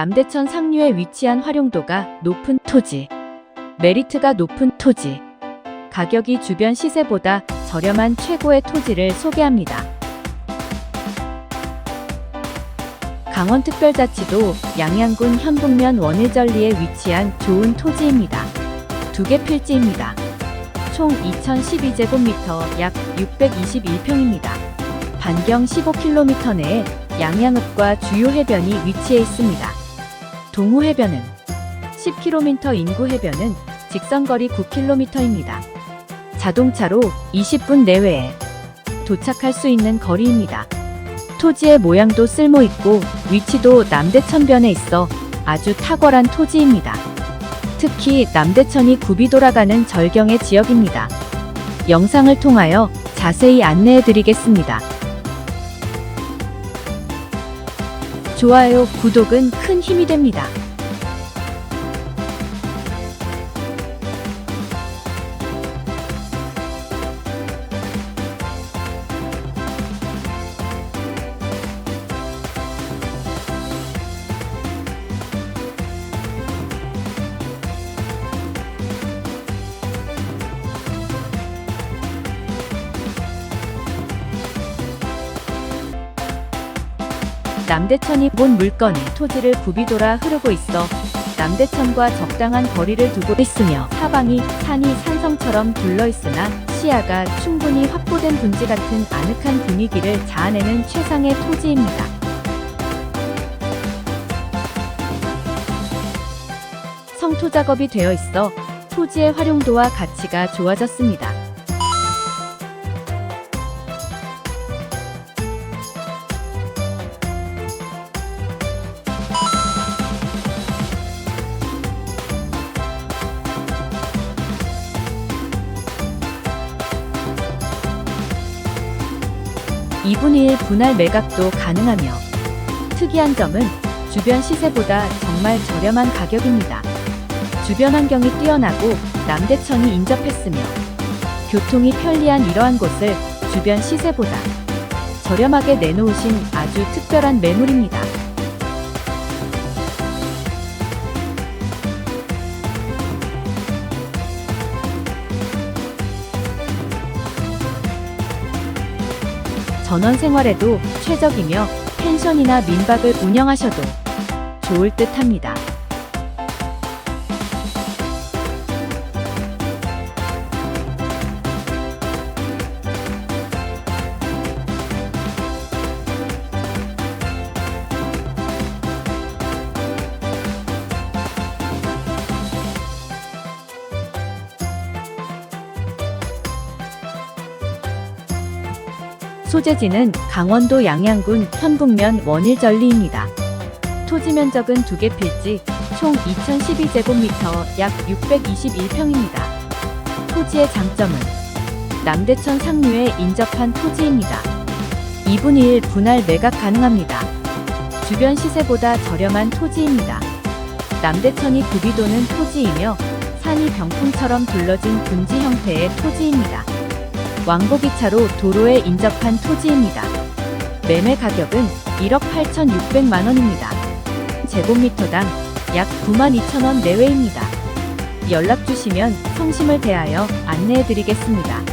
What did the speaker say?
남대천 상류에 위치한 활용도가 높은 토지, 메리트가 높은 토지, 가격이 주변 시세보다 저렴한 최고의 토지를 소개합니다. 강원특별자치도 양양군 현북면 원일전리에 위치한 좋은 토지입니다. 두 개 필지입니다. 총 2012제곱미터 약 621평입니다. 반경 15km 내에 양양읍과 주요 해변이 위치해 있습니다. 동호 해변은 10km 인구 해변은 직선거리 9km입니다. 자동차로 20분 내외에 도착할 수 있는 거리입니다. 토지의 모양도 쓸모 있고 위치도 남대천변에 있어 아주 탁월한 토지입니다. 특히 남대천이 굽이 돌아가는 절경의 지역입니다. 영상을 통하여 자세히 안내해 드리겠습니다. 좋아요, 구독은 큰 힘이 됩니다. 남대천이 본 물건에 토지를 굽이 돌아 흐르고 있어 남대천과 적당한 거리를 두고 있으며 사방이 산이 산성처럼 둘러 있으나 시야가 충분히 확보된 분지 같은 아늑한 분위기를 자아내는 최상의 토지입니다. 성토 작업이 되어 있어 토지의 활용도와 가치가 좋아졌습니다. 이분의 1 분할 매각도 가능하며 특이한 점은 주변 시세보다 정말 저렴한 가격입니다. 주변 환경이 뛰어나고 남대천이 인접했으며 교통이 편리한 이러한 곳을 주변 시세보다 저렴하게 내놓으신 아주 특별한 매물입니다. 전원 생활에도 최적이며 펜션이나 민박을 운영하셔도 좋을 듯 합니다. 소재지는 강원도 양양군 현북면 원일전리입니다. 토지 면적은 두 개 필지, 총 2012제곱미터 약 621평입니다. 토지의 장점은 남대천 상류에 인접한 토지입니다. 2분의 1 분할 매각 가능합니다. 주변 시세보다 저렴한 토지입니다. 남대천이 굽이 도는 토지이며 산이 병풍처럼 둘러진 분지 형태의 토지입니다. 왕복이차로 도로에 인접한 토지입니다. 매매 가격은 1억 8,600만 원입니다. 제곱미터당 약 9만 2천 원 내외입니다. 연락 주시면 성심을 대하여 안내해 드리겠습니다.